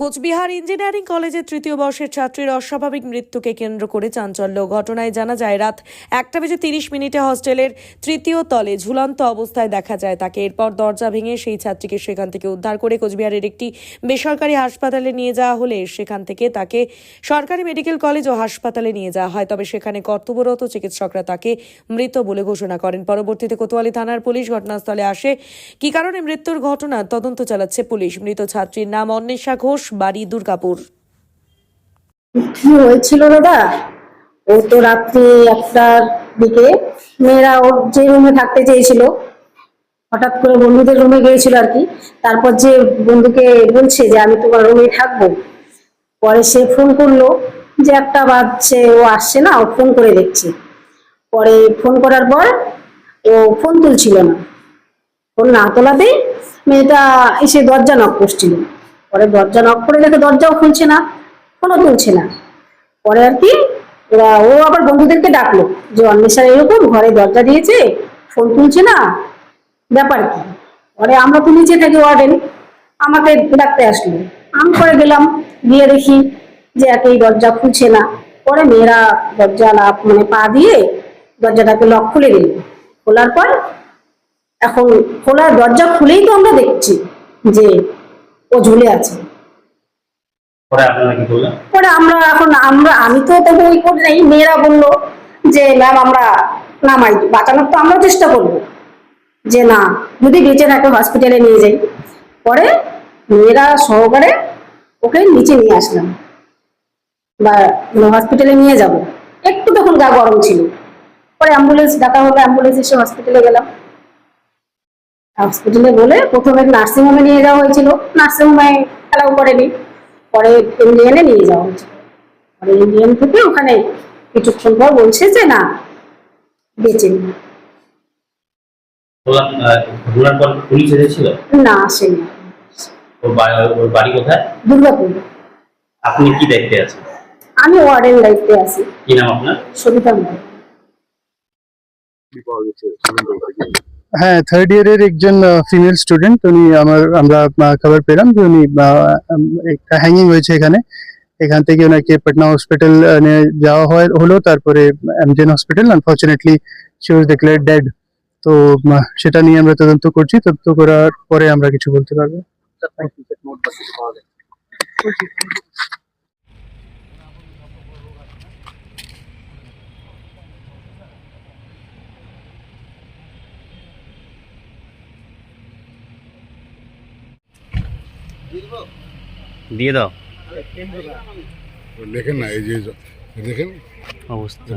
Cooch Behar engineering কলেজের তৃতীয় বর্ষের ছাত্রীর অস্বাভাবিক মৃত্যুকে কেন্দ্র করে চাঞ্চল্য। ঘটনায় জানা যায়, রাত একটা বেজে তিরিশ মিনিটে হস্টেলের তৃতীয় তলে ঝুলন্ত অবস্থায় দেখা যায় তাকে। এরপর দরজা ভেঙে সেই ছাত্রীকে সেখান থেকে উদ্ধার করে কোচবিহারের একটি বেসরকারি হাসপাতালে নিয়ে যাওয়া হলে সেখান থেকে তাকে সরকারি মেডিকেল কলেজ ও হাসপাতালে নিয়ে যাওয়া হয়। তবে সেখানে কর্তব্যরত চিকিৎসকরা তাকে মৃত বলে ঘোষণা করেন। পরবর্তীতে কোতোয়ালি থানার পুলিশ ঘটনাস্থলে আসে। কি কারণে মৃত্যুর ঘটনা তদন্ত চালাচ্ছে পুলিশ। মৃত ছাত্রীর নাম অন্বেষা ঘোষ। বাড়ি, দুর্গাপুর। কি হয়েছিল দাদা? ও তো রাত্রি একটার দিকে মেয়েরা ওর যে রুমে থাকতে চেয়েছিল, হঠাৎ করে বন্ধুদের রুমে গিয়েছিল আর কি। তারপর যে বন্ধুকে বলছে যে, আমি তোমার রুমে থাকব। পরে সে ফোন করল যে, একটা বাজছে, ও আসছে না, ও ফোন করে দেখছে। পরে ফোন করার পর ও ফোন তুলছিল না। ফোন না তোলাতে? মেয়েটা এসে দরজা নক করছিল। পরে দরজা নক করে দেখে দরজাও খুলছে না ফোনও তুলছে না। পরে আর কি, ওরা, ও আবার বন্ধুদেরকে ডাকলো যে অন্বেষার এরকম ঘরে দরজা দিয়েছে ফোন তুলছে না, ব্যাপার কি? পরে আমরা তো নিচে থাকি ওয়ার্ডেন আমাকে ডাকতে আসলো। আমি পরে গেলাম, গিয়ে দেখি যে, একই দরজা খুলছে না। পরে মেয়েরা দরজা মানে পা দিয়ে দরজাটাকে লক খুলে দিল। খোলার পর, এখন খোলা দরজা খুলেই তো আমরা দেখছি যে ও ঝুলে আছে। পরে আমরা এখন আমরা আমি তো তবু ওই করে নাই মেয়েরা বলল যে ম্যাম আমরা নামাই বাঁচানোর তো আমরা চেষ্টা করব। যে না যদি বেঁচে থাকে হসপিটালে নিয়ে যাই। পরে মেয়েরা সহকারে ওকে নিচে নিয়ে আসলাম। বা হসপিটালে নিয়ে যাব। একটু তখন গা গরম ছিল। পরে অ্যাম্বুলেন্স ডাকা হলো অ্যাম্বুলেন্স এসে হসপিটালে গেলাম। হসপিটালে বলে প্রথমে নার্সিংহোমে নিয়ে যাওয়া হয়েছিল। নার্সিংহোমে অ্যালাউ করেনি। পরে ইন্ডিয়ানে নিয়ে যাওয়া হয়েছিল। পরে ইন্ডিয়ান থেকে ওখানে কিছুক্ষণ পর বলছে যে না বেঁচে পুলিশ এসেছিল? না আসেনি ওর বাড়ি কোথায়? দুর্গাপুর। আপনি কি দায়িত্বে আছেন? আমি ওয়ার্ডেন দায়িত্বে আছি। কি নাম আপনার? সবিতা মন্ডল হ্যাঁ থার্ড ইয়ারের একজন ফিমেল স্টুডেন্ট উনি আমার আমরা খবর পেলাম যে উনি একটা হ্যাঙ্গিং হয়েছে এখানে। এখান থেকে ওনাকে পাটনা হসপিটাল যাওয়া হয় হলো তারপরে এমজেন hospital unfortunately she was declare dead তো সেটা নিয়ে আমরা তদন্ত করছি তদন্ত করার পরে আমরা কিছু বলতে পারব। দিয়ে দাও দেখেন না এই যে দেখেন অবস্থা